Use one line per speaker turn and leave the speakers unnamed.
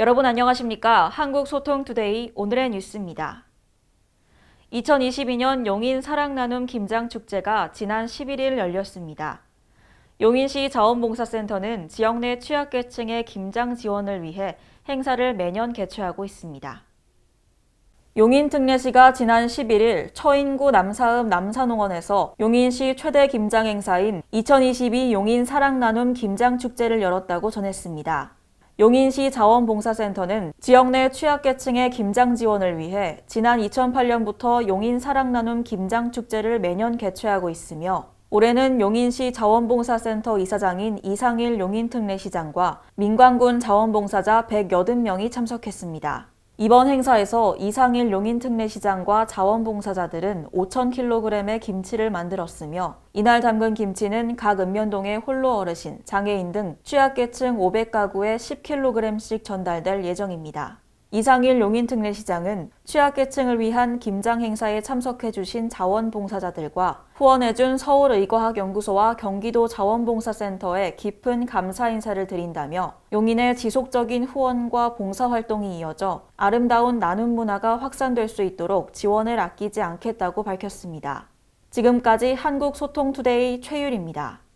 여러분 안녕하십니까? 한국소통투데이 오늘의 뉴스입니다. 2022년 용인 사랑나눔 김장축제가 지난 11일 열렸습니다. 용인시 자원봉사센터는 지역 내 취약계층의 김장 지원을 위해 행사를 매년 개최하고 있습니다. 용인 특례시가 지난 11일 처인구 남사읍 남산농원에서 용인시 최대 김장 행사인 2022 용인 사랑나눔 김장축제를 열었다고 전했습니다. 용인시 자원봉사센터는 지역 내 취약계층의 김장 지원을 위해 지난 2008년부터 용인 사랑나눔 김장축제를 매년 개최하고 있으며 올해는 용인시 자원봉사센터 이사장인 이상일 용인특례시장과 민관군 자원봉사자 180명이 참석했습니다. 이번 행사에서 이상일 용인특례시장과 자원봉사자들은 5,000kg의 김치를 만들었으며 이날 담근 김치는 각 읍면동의 홀로 어르신, 장애인 등 취약계층 500가구에 10kg씩 전달될 예정입니다. 이상일 용인특례시장은 취약계층을 위한 김장 행사에 참석해주신 자원봉사자들과 후원해준 서울의과학연구소와 경기도 자원봉사센터에 깊은 감사 인사를 드린다며 용인의 지속적인 후원과 봉사활동이 이어져 아름다운 나눔 문화가 확산될 수 있도록 지원을 아끼지 않겠다고 밝혔습니다. 지금까지 한국소통투데이 최율입니다.